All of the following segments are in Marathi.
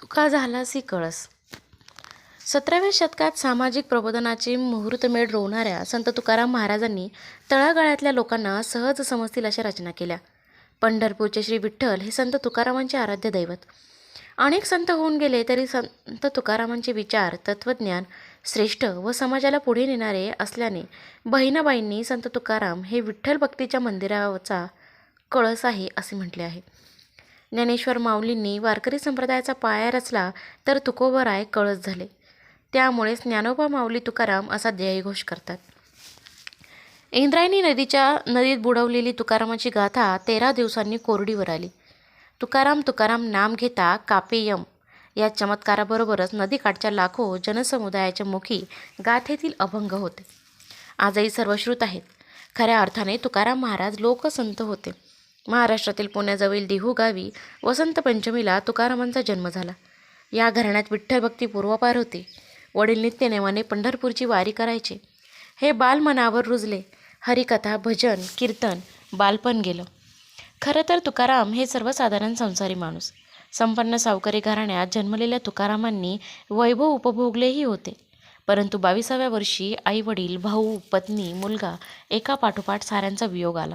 तुका ही कळस. सतराव्या शतकात सामाजिक प्रबोधनाची मुहूर्तमेढ रोवणाऱ्या संत तुकाराम महाराजांनी तळागाळातल्या लोकांना सहज समजतील अशा रचना केल्या. पंढरपूरचे श्री विठ्ठल हे संत तुकारामांचे आराध्य दैवत. अनेक संत होऊन गेले तरी संत तुकारामांचे विचार तत्त्वज्ञान श्रेष्ठ व समाजाला पुढे नेणारे असल्याने बहिणाबाईंनी संत तुकाराम हे विठ्ठल भक्तीच्या मंदिराचा कळस आहे असे म्हटले आहे. ज्ञानेश्वर माऊलींनी वारकरी संप्रदायाचा पाया रचला तर तुकोबराय कळस झाले. त्यामुळेच ज्ञानोबा माऊली तुकाराम असा ध्येयघोष करतात. इंद्रायणी नदीच्या नदीत बुडवलेली तुकारामाची गाथा तेरा दिवसांनी कोरडीवर आली. तुकाराम तुकाराम नाम घेता कापेयम या चमत्काराबरोबरच नदीकाठच्या लाखो जनसमुदायाच्या मुखी गाथेतील अभंग होते. आजही सर्वश्रुत आहेत. खऱ्या अर्थाने तुकाराम महाराज लोकसंत होते. महाराष्ट्रातील पुण्याजवळील देहू गावी वसंत पंचमीला तुकारामांचा जन्म झाला. या घराण्यात विठ्ठल भक्ती पूर्वापार होती. वडील नित्यनेमाने पंढरपूरची वारी करायचे. हे बाल मनावर रुजले. हरिकथा भजन कीर्तन बालपण गेलं. खरं तर तुकाराम हे सर्वसाधारण संसारी माणूस. संपन्न सावकारी घराण्यात जन्मलेल्या तुकारामांनी वैभव उपभोगलेही होते. परंतु बावीसाव्या वर्षी आई वडील भाऊ पत्नी मुलगा एका पाठोपाठ साऱ्यांचा वियोग आला.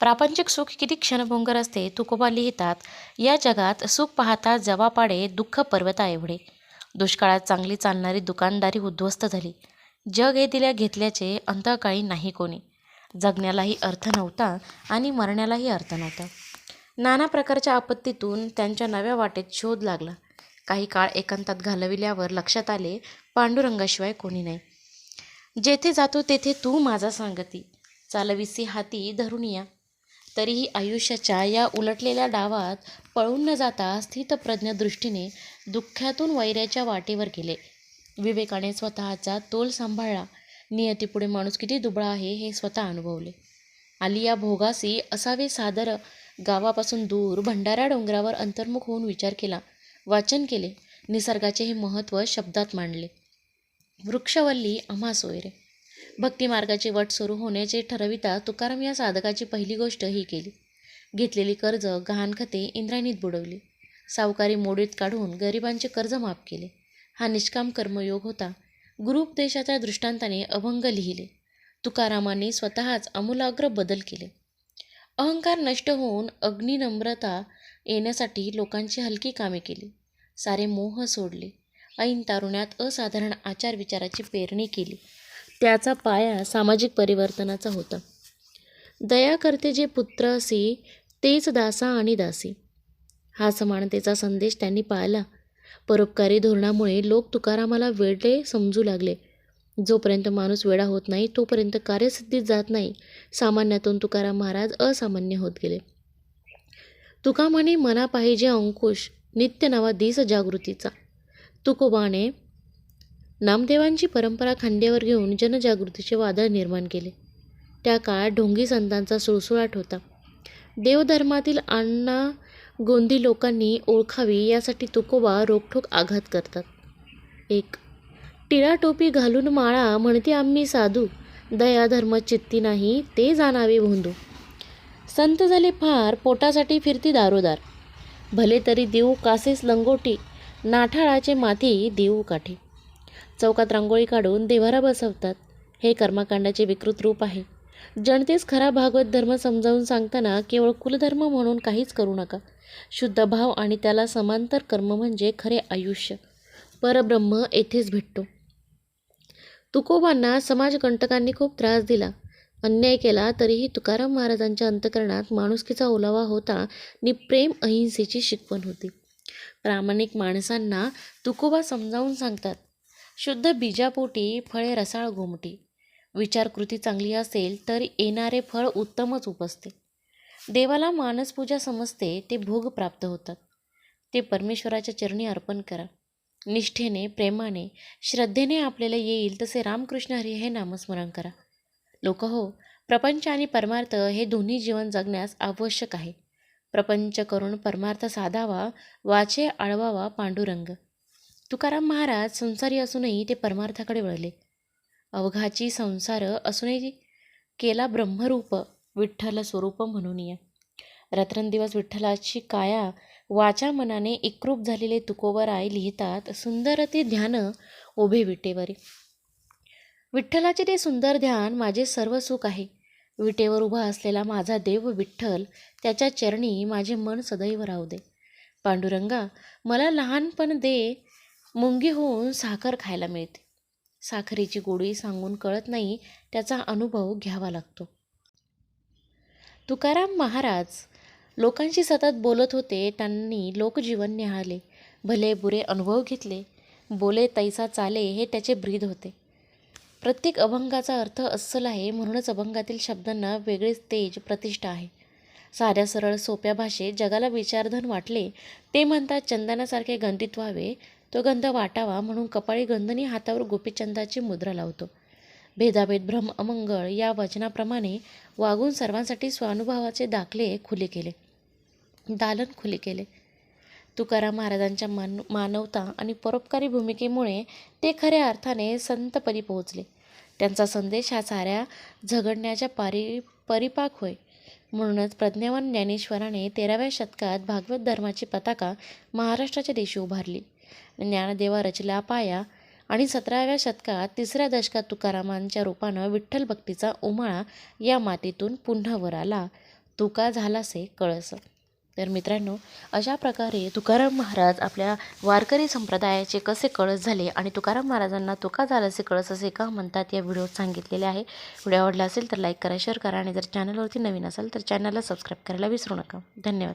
प्रापंचिक सुख किती क्षणभंगर असते तुकोबा लिहितात या जगात सुख पाहता जवापाडे दुःख पर्वता एवढे. दुष्काळात चांगली चालणारी दुकानदारी उद्ध्वस्त झाली. जग हे दिल्या घेतल्याचे अंतकाळी नाही कोणी. जगण्यालाही अर्थ नव्हता आणि मरण्यालाही अर्थ नव्हता. नाना प्रकारच्या आपत्तीतून त्यांच्या नव्या वाटेत शोध लागला. काही काळ एकांतात घालविल्यावर लक्षात आले पांडुरंगाशिवाय कोणी नाही. जेथे जातो तेथे तू माझा सांगती. चालविसी हाती धरून या. तरीही आयुष्याच्या या उलटलेल्या डावात पळून न जाता स्थितप्रज्ञ दृष्टीने दुःखातून वैऱ्याच्या वाटेवर गेले. विवेकाने स्वतःचा तोल सांभाळला. नियतीपुढे माणूस किती दुबळा आहे हे स्वतः अनुभवले. आलिया भोगासी असावे सादर गावापासून दूर भंडारा डोंगरावर अंतर्मुख होऊन विचार केला. वाचन केले. निसर्गाचे हे महत्त्व शब्दात मांडले. वृक्षवल्ली आम्हा सोयरे भक्तिमार्गाचे वट सुरू होण्याचे ठरविता तुकाराम या साधकाची पहिली गोष्ट ही केली. घेतलेली कर्ज गहाणखते इंद्रायणीत बुडवली. सावकारी मोडीत काढून गरिबांचे कर्ज माफ केले. हा निष्काम कर्मयोग होता. गुरुपदेशाच्या दृष्टांताने अभंग लिहिले. तुकारामांनी स्वतःच आमूलाग्र बदल केले. अहंकार नष्ट होऊन अग्निनम्रता येण्यासाठी लोकांची हलकी कामे केली. सारे मोह सोडले. ऐन तारुण्यात असाधारण आचार विचाराची पेरणी केली. त्याचा पाया सामाजिक परिवर्तनाचा होता. दया करते जे पुत्र असे तेच दासा आणि दासी. हा समानतेचा संदेश त्यांनी पाळला परोपकारी धोरणामुळे लोक तुकारामाला वेडे समजू लागले. जोपर्यंत माणूस वेडा होत नाही तोपर्यंत कार्यसिद्धीत जात नाही. सामान्यातून तुकाराम महाराज असामान्य होत गेले. तुका म्हणे मना पाहिजे अंकुश नित्य नवा दिस जागृतीचा. तुकोबाने नामदेवांची परंपरा खांद्यावर घेऊन जनजागृतीचे वादळ निर्माण केले. त्या काळात ढोंगी संतांचा सुळसुळाट होता. देवधर्मातील अण्णा गोंदी लोकांनी ओळखावी यासाठी तुकोबा रोखठोक आघात करतात. एक टिळा टोपी घालून माळा म्हणते आम्ही साधू दया धर्म चित्ती नाही ते जाणावे भोंदू. संत झाले फार पोटासाठी फिरती दारोदार. भले तरी देऊ कासेस लंगोटी नाठाळाचे माथी देऊ काठी. चौकात रांगोळी काढून देवारा बसवतात. हे कर्मकांडाचे विकृत रूप आहे. जनतेस खरा भागवत धर्म समजावून सांगताना केवळ कुलधर्म म्हणून काहीच करू नका. शुद्ध भाव आणि त्याला समांतर कर्म म्हणजे खरे आयुष्य. परब्रह्म येथेच भेटतो. तुकोबांना समाजकंटकांनी खूप त्रास दिला. अन्याय केला तरीही तुकाराम महाराजांच्या अंतकरणात माणुसकीचा ओलावा होता आणि प्रेम अहिंसेची शिकवण होती. प्रामाणिक माणसांना तुकोबा समजावून सांगतात. शुद्ध बीजापोटी फळे रसाळ घुमटी विचारकृती चांगली असेल तर येणारे फळ उत्तमच उपसते. देवाला मानसपूजा समजते ते भोग प्राप्त होतात. ते परमेश्वराच्या चरणी अर्पण करा. निष्ठेने प्रेमाने श्रद्धेने आपल्याला येईल तसे रामकृष्ण हरी हे नामस्मरण करा. लोक हो प्रपंच आणि परमार्थ हे दोन्ही जीवन जगण्यास आवश्यक आहे. प्रपंच करून परमार्थ साधावा वाचे आळवावा पांडुरंग. तुकाराम महाराज संसारी असूनही ते परमार्थाकडे वळले. अवघाची संसार असूनही केला ब्रह्मरूप विठ्ठल स्वरूप म्हणून या रात्रंदिवस विठ्ठलाची काया वाचा मनाने एकरूप झालेले तुकोबराय लिहितात सुंदर ते ध्यान उभे विटेवरी. विठ्ठलाचे ते सुंदर ध्यान माझे सर्व सुख आहे. विटेवर उभा असलेला माझा देव विठ्ठल त्याच्या चरणी माझे मन सदैव राहू दे. पांडुरंगा मला लहानपण दे मुंगी होऊन साखर खायला मिळते. साखरेची गोडी सांगून कळत नाही त्याचा अनुभव घ्यावा लागतो. तुकाराम महाराज लोकांशी सतत बोलत होते त्यांनी लोकजीवन निहाळले. भले बुरे अनुभव घेतले बोले तैसा चाले हे त्याचे ब्रीद होते. प्रत्येक अभंगाचा अर्थ अस्सल आहे म्हणूनच अभंगातील शब्दांना वेगळेच तेज प्रतिष्ठा आहे. साध्या सरळ सोप्या भाषेत जगाला विचारधन वाटले ते म्हणतात चंदनासारखे गंधित व्हावे तो गंध वाटावा म्हणून कपाळी गंधनी हातावर गोपीचंदाची मुद्रा लावतो. भेदाभेद भ्रम अमंगळ या वचनाप्रमाणे वागून सर्वांसाठी स्वानुभवाचे दाखले खुले केले. दालन खुले केले. तुकाराम महाराजांच्या मान मानवता आणि परोपकारी भूमिकेमुळे ते खऱ्या अर्थाने संतपदी पोहोचले. त्यांचा संदेश हा साऱ्या झगडण्याच्या पारी परिपाक होय. म्हणूनच प्रज्ञावान ज्ञानेश्वराने तेराव्या शतकात भागवत धर्माची पताका महाराष्ट्राच्या देशी उभारली. ज्ञानदेवा रचला पाया. आणि सतराव्या शतकात तिसऱ्या दशकात तुकारामांच्या रूपानं विठ्ठल भक्तीचा उमाळा या मातीतून पुन्हा वर आला. तुका झालासे कळस. तर मित्रांनो अशा प्रकारे तुकाराम महाराज आपल्या वारकरी संप्रदायाचे कसे कळस झाले आणि तुकाराम महाराजांना तुका झालासे कळस असे का म्हणतात या व्हिडिओत सांगितलेले आहे. व्हिडिओ आवडला असेल तर लाईक करा शेअर करा आणि जर चॅनलवरती नवीन असेल तर चॅनलला सबस्क्राईब करायला विसरू नका. धन्यवाद.